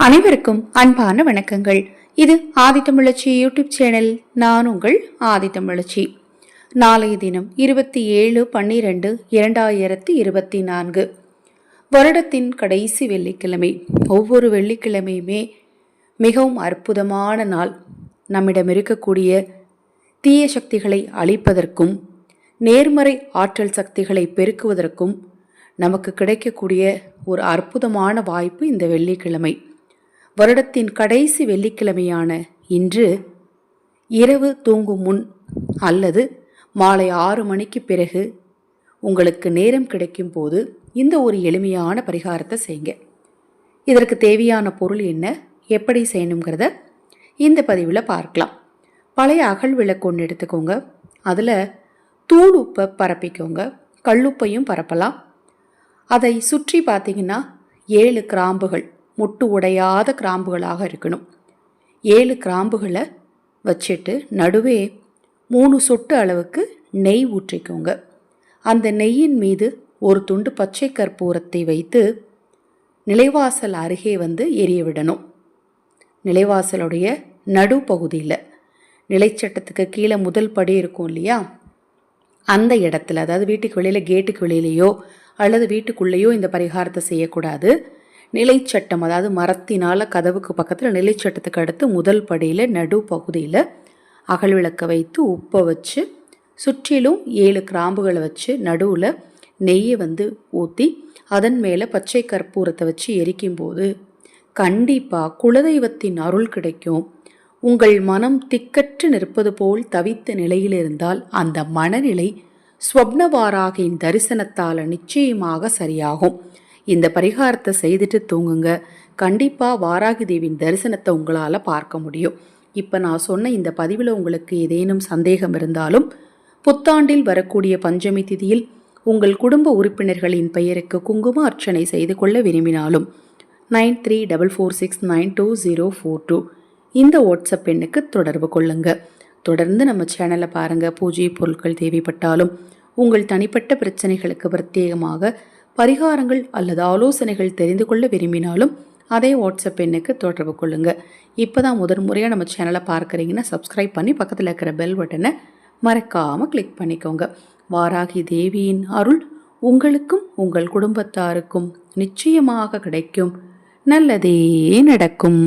அனைவருக்கும் அன்பான வணக்கங்கள். இது ஆதித்தமிழச்சி யூடியூப் சேனல். நான் உங்கள் ஆதித்தமிழச்சி நாளைய தினம் இருபத்தி ஏழு பன்னிரெண்டு இரண்டாயிரத்தி இருபத்தி நான்கு. வருடத்தின் கடைசி வெள்ளிக்கிழமை. ஒவ்வொரு வெள்ளிக்கிழமையுமே மிகவும் அற்புதமான நாள். நம்மிடம் இருக்கக்கூடிய தீய சக்திகளை அழிப்பதற்கும் நேர்மறை ஆற்றல் சக்திகளை பெருக்குவதற்கும் நமக்கு கிடைக்கக்கூடிய ஒரு அற்புதமான வாய்ப்பு இந்த வெள்ளிக்கிழமை. வருடத்தின் கடைசி வெள்ளிக்கிழமையான இன்று இரவு தூங்கும் முன் அல்லது மாலை ஆறு மணிக்கு பிறகு உங்களுக்கு நேரம் கிடைக்கும் போது இந்த ஒரு எளிமையான பரிகாரத்தை செய்யுங்க. இதற்கு தேவையான பொருள் என்ன எப்படி செய்யணுங்கிறத இந்த பதிவில் பார்க்கலாம். பழைய அகல் விளக்கு ஒன்று எடுத்துக்கோங்க. அதில் தூள் உப்பை பரப்பிக்கோங்க. கல்லுப்பையும் பரப்பலாம். அதை சுற்றி பார்த்தீங்கன்னா ஏழு கிராம்புகள் முட்டு உடையாத கிராம்புகளாக இருக்கணும். ஏழு கிராம்புகளை வச்சுட்டு நடுவே மூணு சொட்டு அளவுக்கு நெய் ஊற்றிக்கோங்க. அந்த நெய்யின் மீது ஒரு துண்டு பச்சை கற்பூரத்தை வைத்து நிலைவாசல் அருகே வந்து எரிய விடணும். நிலைவாசலுடைய நடுப்பகுதியில். நிலைச்சட்டத்துக்கு கீழே முதல் படி இருக்கும் இல்லையா? அந்த இடத்துல அதாவது வீட்டுக்கு வெளியில் கேட்டுக்கு வெளியிலையோ அல்லது வீட்டுக்குள்ளேயோ இந்த பரிகாரத்தை செய்யக்கூடாது. நிலைச்சட்டம் அதாவது மரத்தினால் கதவுக்கு பக்கத்தில் நிலைச்சட்டத்துக்கு அடுத்து முதல் படியில் நடு பகுதியில் அகல் விளக்க வைத்து உப்பை வச்சு சுற்றிலும் ஏழு கிராம்புகளை வச்சு நடுவில் நெய்யை வந்து ஊற்றி அதன் மேலே பச்சை கற்பூரத்தை வச்சு எரிக்கும்போது கண்டிப்பாக குலதெய்வத்தின் அருள் கிடைக்கும். உங்கள் மனம் திக்கற்று நிற்பது போல் தவித்த நிலையில் இருந்தால் அந்த மனநிலை ஸ்வப்னவாராகின் தரிசனத்தால் நிச்சயமாக சரியாகும். இந்த பரிகாரத்தை செய்துட்டு தூங்குங்க. கண்டிப்பாக வாராகி தேவியின் தரிசனத்தை உங்களால் பார்க்க முடியும். இப்போ நான் சொன்ன இந்த பதிவில் உங்களுக்கு ஏதேனும் சந்தேகம் இருந்தாலும் புத்தாண்டில் வரக்கூடிய பஞ்சமி திதியில் உங்கள் குடும்ப உறுப்பினர்களின் பெயருக்கு குங்கும அர்ச்சனை செய்து கொள்ள விரும்பினாலும் nine three double four six nine two zero four two இந்த வாட்ஸ்அப் எண்ணுக்கு தொடர்பு கொள்ளுங்கள் தொடர்ந்து நம்ம சேனலை பாருங்கள் பூஜை பொருட்கள் தேவைப்பட்டாலும் உங்கள் தனிப்பட்ட பிரச்சனைகளுக்கு பிரத்யேகமாக பரிகாரங்கள் அல்லது ஆலோசனைகள் தெரிந்து கொள்ள விரும்பினாலும் அதே வாட்ஸ்அப் எண்ணுக்கு தொடர்பு கொள்ளுங்கள் இப்போ தான் முதன் முறையாக நம்ம சேனலை பார்க்குறீங்கன்னா சப்ஸ்கிரைப் பண்ணி பக்கத்தில் இருக்கிற பெல் பட்டனை மறக்காமல் கிளிக் பண்ணிக்கோங்க. வாராகி தேவியின் அருள் உங்களுக்கும் உங்கள் குடும்பத்தாருக்கும் நிச்சயமாக கிடைக்கும். நல்லதே நடக்கும்.